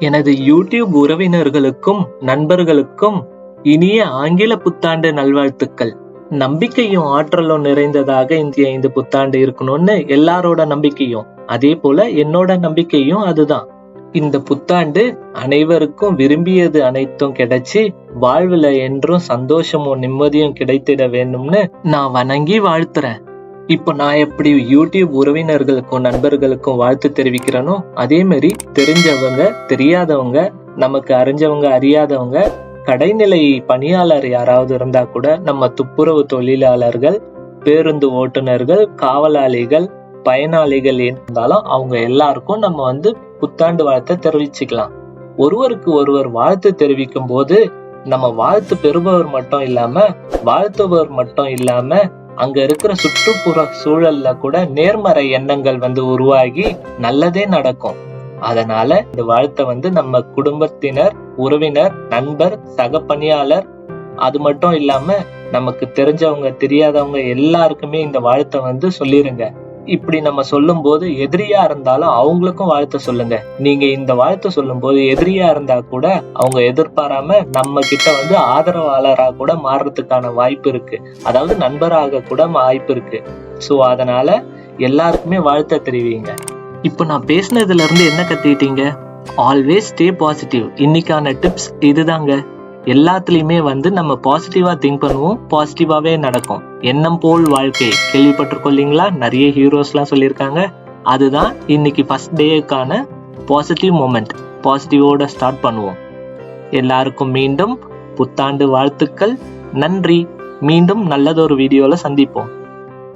எனது யூடியூப் உறவினர்களுக்கும் நண்பர்களுக்கும் இனிய ஆங்கில புத்தாண்டு நல்வாழ்த்துக்கள். நம்பிக்கையும் ஆற்றலும் நிறைந்ததாக இந்த இந்த புத்தாண்டு இருக்கணும்னு எல்லாரோட நம்பிக்கையும். அதே போல என்னோட நம்பிக்கையும் அதுதான். இந்த புத்தாண்டு அனைவருக்கும் விரும்பியது அனைத்தும் கிடைச்சு வாழ்வுல என்றும் சந்தோஷமும் நிம்மதியும் கிடைத்திட வேண்டும்னு நான் வணங்கி வாழ்த்துறேன். இப்போ நான் எப்படி யூடியூப் உறவினர்களுக்கும் நண்பர்களுக்கும் வாழ்த்து தெரிவிக்கிறேனோ அதே மாதிரி தெரிஞ்சவங்க தெரியாதவங்க நமக்கு அறிஞ்சவங்க அறியாதவங்க கடைநிலை பணியாளர் யாராவது இருந்தா கூட நம்ம துப்புரவு தொழிலாளர்கள் பேருந்து ஓட்டுநர்கள் காவலாளிகள் பயனாளிகள் இருந்தாலும் அவங்க எல்லாருக்கும் நம்ம வந்து புத்தாண்டு வாழ்த்தை தெரிவிச்சுக்கலாம். ஒருவருக்கு ஒருவர் வாழ்த்து தெரிவிக்கும் போது நம்ம வாழ்த்து பெறுபவர் மட்டும் இல்லாம வாழ்த்துபவர் மட்டும் இல்லாம அங்க இருக்கிற சுற்றுப்புற சூழல்ல கூட நேர்மறை எண்ணங்கள் வந்து உருவாகி நல்லதே நடக்கும். அதனால இந்த வாழ்த்தை வந்து நம்ம குடும்பத்தினர் உறவினர் நண்பர் சக பணியாளர் அது மட்டும் இல்லாம நமக்கு தெரிஞ்சவங்க தெரியாதவங்க எல்லாருக்குமே இந்த வாழ்த்தை வந்து சொல்லிருங்க. இப்படி நம்ம சொல்லும் போது எதிரியா இருந்தாலும் அவங்களுக்கும் வாழ்த்து சொல்லுங்க. நீங்க இந்த வாழ்த்து சொல்லும் போது எதிரியா இருந்தா கூட அவங்க எதிர்பாராம நம்ம கிட்ட வந்து ஆதரவாளரா கூட மாறுறதுக்கான வாய்ப்பு இருக்கு. அதாவது நண்பராக கூட வாய்ப்பு இருக்கு. சோ அதனால எல்லாருக்குமே வாழ்த்த தெரிவிங்க. இப்போ நான் பேசினதுல இருந்து என்ன கத்துக்கிட்டீங்க? ஆல்வேஸ் ஸ்டே பாசிட்டிவ் இன்னைக்கான டிப்ஸ் இதுதாங்க. எல்லாத்துலயுமே வந்து நம்ம பாசிட்டிவா திங்க் பண்ணுவோம் பாசிட்டிவாவே நடக்கும். எண்ணம் போல் வாழ்க்கை. கேள்விப்பட்டிருக்கோம் இல்லைங்களா? நிறைய ஹீரோஸ்லாம் சொல்லியிருக்காங்க. அதுதான் இன்னைக்கு ஃபர்ஸ்ட் டேக்கான பாசிட்டிவ் மூமெண்ட் பாசிட்டிவோட ஸ்டார்ட் பண்ணுவோம். எல்லாருக்கும் மீண்டும் புத்தாண்டு வாழ்த்துக்கள். நன்றி. மீண்டும் நல்லதொரு வீடியோவில் சந்திப்போம்.